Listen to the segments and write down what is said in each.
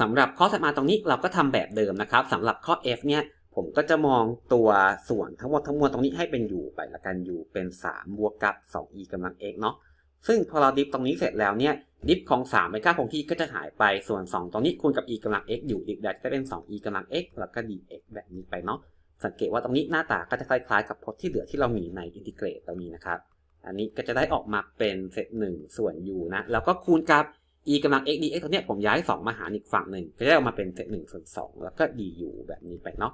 สำหรับข้อถัดมาตรงนี้เราก็ทำแบบเดิมนะครับสำหรับข้อ f เนี่ยผมก็จะมองตัวส่วนทั้งหมดทั้งมวลตรงนี้ให้เป็น u ไปละกัน u เป็น3บวกกับ 2e กำลัง x เนาะซึ่งพอเราดิฟตรงนี้เสร็จแล้วเนี่ยดิฟของ3เป็นค่าคงที่ก็จะหายไปส่วน 2 ตรงนี้คูณกับ e กำลัง x อยู่ดิฟได้จะเป็น 2e กำลัง x แล้วก็ dx แบบนี้ไปเนาะสังเกตว่าตรงนี้หน้าตาก็จะคล้ายๆ กับพจน์ที่เหลือที่เรามีในอินทิเกรตตรงนี้นะครับ อันนี้ก็จะได้ออกมาเป็นเศษ1ส่วน u นะแล้วก็คูณกับ e กำลัง x dx ตัวเนี้ยผมย้าย 2 มาหารอีกฝั่งหนึ่งก็จะออกมาเป็นเศษ1ส่วน2แล้วก็ du แบบนี้ไปเนาะ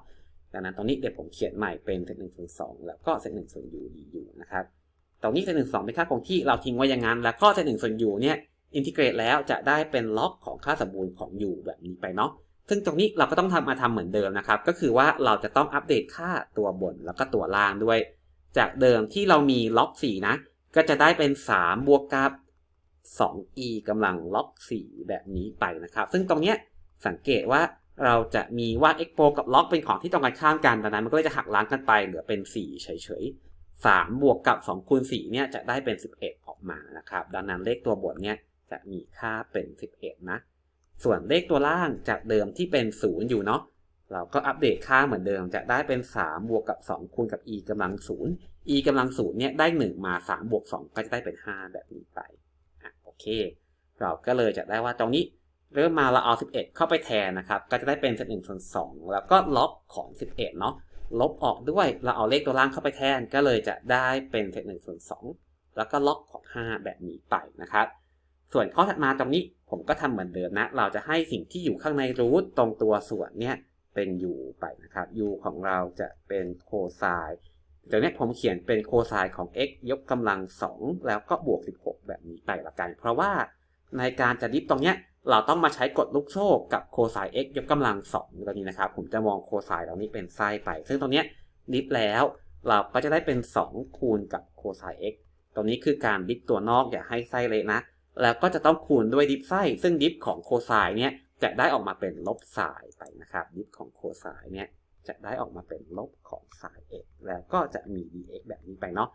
ดังนั้นตรงนี้เดี๋ยวผมเขียนใหม่เป็นเศษ1ส่วน2แล้วก็เศษ1ส่วน u du นะครับตรงนี้เศษ1 2เป็นค่าคงที่เราทิ้งไว้อย่างนั้น แล้วก็เศษ1ส่วน u เนี่ยอินทิเกรตแล้วจะได้เป็นล็อกของค่าสมบูรณ์ของ u แบบนี้ไปเนาะซึ่งตรงนี้เราก็ต้องทำมาทำเหมือนเดิมนะครับ ก็คือว่าเราจะต้องอัปเดตค่าตัวบนแล้วก็ตัวล่างด้วย จากเดิมที่เรามีล็อก4นะก็จะได้เป็น 3 บวกกับ 2e กำลังล็อก 4 แบบนี้ไปนะครับ ซึ่งตรงเนี้ยสังเกตว่าเราจะมีว่า expo กับล็อกเป็นของที่ตรงกันข้ามกันดังนั้น มันก็เลยจะหักล้างกันไปเหลือเป็น 4 เฉยๆ 3 บวกกับ2คูณ4เนี่ยจะได้เป็น 11 ออกมานะครับ ดังนั้นเลขตัวบนเนี่ยจะมีค่าเป็น 11 นะ ส่วนเลขตัวล่างจากเดิมที่เป็น 0 อยู่เนาะเราก็อัปเดตค่าเหมือนเดิมจะได้เป็น 3 บวกกับ 2 คูณกับ e กำลัง 0 e กำลัง 0 เนี่ยได้ 1 มา 3 บวก 2 ก็จะได้เป็น 5 แบบนี้ไป เค เราก็เลยจะได้ว่าตรงนี้เริ่มมาเราเอา 11 เข้าไปแทนนะครับ ก็จะได้เป็น1ส่วน2แล้วก็ลบของ 11 เนาะลบออกด้วยเราเอาเลขตัวล่างเข้าไปแทนก็เลยจะได้เป็น1ส่วน2แล้วก็ลบของ 5 แบบนี้ไปนะครับ ส่วนข้อถัดมาตรงนี้ผมก็ทำเหมือนเดิมนะ เราจะให้สิ่งที่อยู่ข้างในรูทตรงตัวส่วนเนี่ยเป็น u ไปนะครับ u ของเราจะเป็นโคไซน์เดี๋ยวนี้ผมเขียนเป็นโคไซน์ของ x ยกกำลัง 2 แล้วก็บวก16 นี้ไปละกัน เพราะว่าในการจะดิฟตรงเนี้ยเราต้องมาใช้กฎลูกโซ่กับโคไซน์ x ยกกำลัง2ตรงนี้นะครับ ผมจะมองโคไซน์ตรงนี้เป็นไส้ไป ซึ่งตรงเนี้ยดิฟแล้วเราก็จะได้เป็น 2 คูณกับโคไซน์ x ตรงนี้คือการดิฟตัวนอกอย่าให้ไส้เละนะ แล้วก็จะต้องคูณด้วยดิฟไส้ ซึ่งดิฟของโคไซน์เนี่ยจะได้ออกมาเป็นลบไซน์ไปนะครับ ดิฟของโคไซน์เนี่ยจะได้ออกมาเป็นลบของไซน์ x แล้วก็จะมี dx แบบนี้ไปเนาะ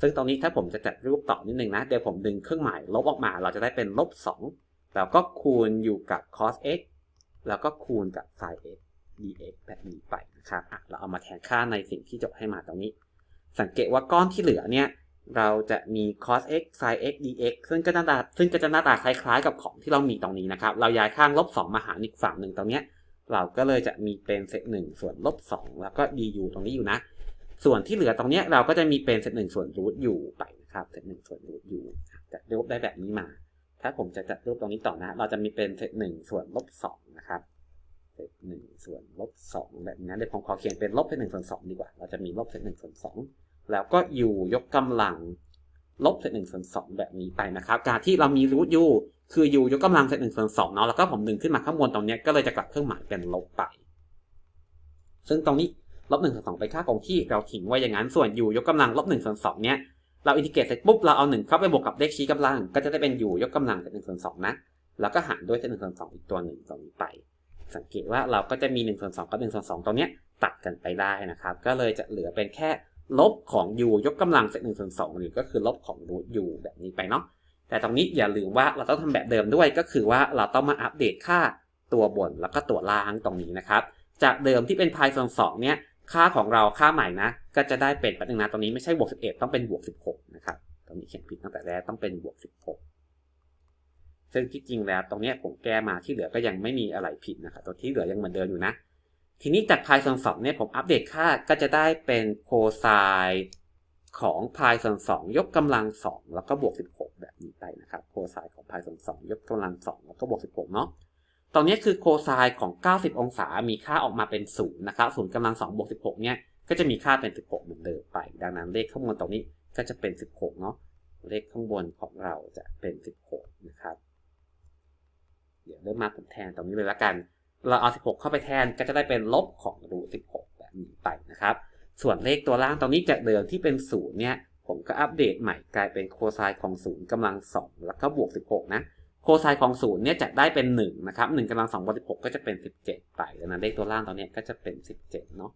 ซึ่งตรงนี้ถ้าผมจะจัดรูปต่อนิดนึงนะ เดี๋ยวผมดึงเครื่องหมายลบออกมา เราจะได้เป็นลบ2แล้วก็คูณอยู่กับ cos x แล้วก็คูณกับ sin x dx แบบนี้ไปนะครับอะเราเอามาแทนค่าในสิ่งที่จดให้มาตรงนี้ สังเกตว่าก้อนที่เหลือเนี่ย เราจะมี cos x sin x dx ซึ่งก็หน้าตาซึ่งก็จะหน้าตาคล้ายๆ กับของที่เรามีตรงนี้นะครับ เราย้ายข้างลบ2มาหารอีกฝั่งหนึ่งตรงเนี้ย เราก็เลยจะมีเป็นเศษหนึ่งส่วนลบ2แล้วก็ du ตรงนี้อยู่นะ ส่วนที่เหลือตรงนี้เราก็จะมีเป็นเศษหนึ่งส่วนรูทอยู่ไปนะครับเศษหนึ่งส่วนรูทอยู่จะรูปได้แบบนี้มา ถ้าผมจะจัดรูปตรงนี้ต่อนะ เราจะมีเป็นเศษหนึ่งส่วนลบ2นะครับเศษหนึ่งส่วนลบ2แบบนี้เดี๋ยวผมขอเขียนเป็นลบเศษหนึ่งส่วน2ดีกว่า เราจะมีลบเศษหนึ่งส่วน2แล้วก็ u ยกกำลังลบเศษหนึ่งส่วนสองแบบนี้ไปนะครับ การที่เรามีรูท u คือ u ยกกำลังเศษหนึ่งส่วนสองเนาะแล้วก็ผมดึงขึ้นมาข้างบนตรงนี้ก็เลยจะกลับเครื่องหมายเป็นลบไป ซึ่งตรงนี้ ลบหนึ่งส่วนสองไปนค่าคงที่เราทิ้งไว้อย่างนั้นส่วน u ยกกำลังลบหนึ่งส่วนสองเนี้ยเราอินทิเกรตเสร็จปุ๊บเราเอาหนึ่งเข้าไปบวกกับเลขชี้กำลัง ก็จะได้เป็น u ยกกำลังเศษหนึ่งส่วนสองนะแล้วก็หารด้วยเศษหนึ่งส่วนสองอีกตัวหนึ่งตรงนี้ไป สังเกตว่าเราก็จะมี1ส่วน2กับ1ส่วน2ตรงเนี้ยตัดกันไปได้นะครับ ก็เลยจะเหลือเป็นแค่ลบของ u ยกกำลังเศษหนึ่งส่วนสองหรือก็คือลบของรูท u แบบนี้ไปเนาะแต่ตรงนี้อย่าลืมว่าเราต้องทำแบบเดิมด้วยก็คือว่าเราต้องมาอัปเดตค่าตัวบนแล้วก็ตัวล่างตรงนี้นะครับ จากเดิมที่เป็นพายส่วนสองเนี่ย ค่าของเราค่าใหม่นะ ก็จะได้เป็นปัจจุบันตรงนี้ไม่ใช่บวก11 ต้องเป็นบวก16 นะครับตรงนี้เขียนผิดตั้งแต่แรกต้องเป็นบวก16 ซึ่งที่จริงแล้วตรงนี้ผมแก้มาที่เหลือก็ยังไม่มีอะไรผิดนะครับตัวที่เหลือยังเหมือนเดิมอยู่นะ ทีนี้จากพายส่วนสองเนี่ยผมอัปเดตค่าก็จะได้เป็นโคไซน์ของพายส่วนสองยกกำลังสองแล้วก็บวก16 แบบนี้ไปนะครับโคไซน์ของพายส่วนสองยกกำลังสองแล้วก็บวก16 เนาะ ตรงนี้คือโคไซน์ของ 90 องศา มีค่าออกมาเป็น0นะครับศูนย์กำลัง2บวก16 เนี่ย ก็จะมีค่าเป็น 16 เหมือนเดิมไป ดังนั้นเลขข้างบนตรงนี้ก็จะเป็น 16 เนาะ เลขข้างบนของเราจะเป็น 16 นะครับ เดี๋ยวเริ่มมาผมแทนตรงนี้เลยละกัน เราเอา 16 เข้าไปแทน ก็จะได้เป็นลบของรูท16 แบบนี้ไปนะครับ ส่วนเลขตัวล่างตรงนี้จากเดิมที่เป็น0เนี่ย ผมก็อัปเดตใหม่กลายเป็นโคไซน์ของ0กำลัง2แล้วก็บวก 16 นะ โคไซน์ของ0เนี่ยจะได้เป็น1นะครับ1กำลัง2บวก16 ก็จะเป็น 17 ไปดังนั้นเลขตัวล่างตรงนี้ก็จะเป็น 17 เนาะ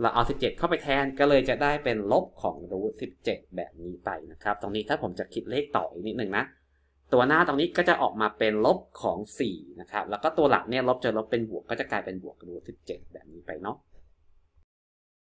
เราเอา 17 เข้าไปแทนก็เลยจะได้เป็นลบของรูท17 แบบนี้ไปนะครับ ตรงนี้ถ้าผมจะคิดเลขต่ออีกนิดหนึ่งนะ ตัวหน้าตรงนี้ก็จะออกมาเป็นลบของ 4 นะครับ แล้วก็ตัวหลักเนี่ยลบจอลบเป็นบวกก็จะกลายเป็นบวกรูท17 แบบนี้ไปเนาะ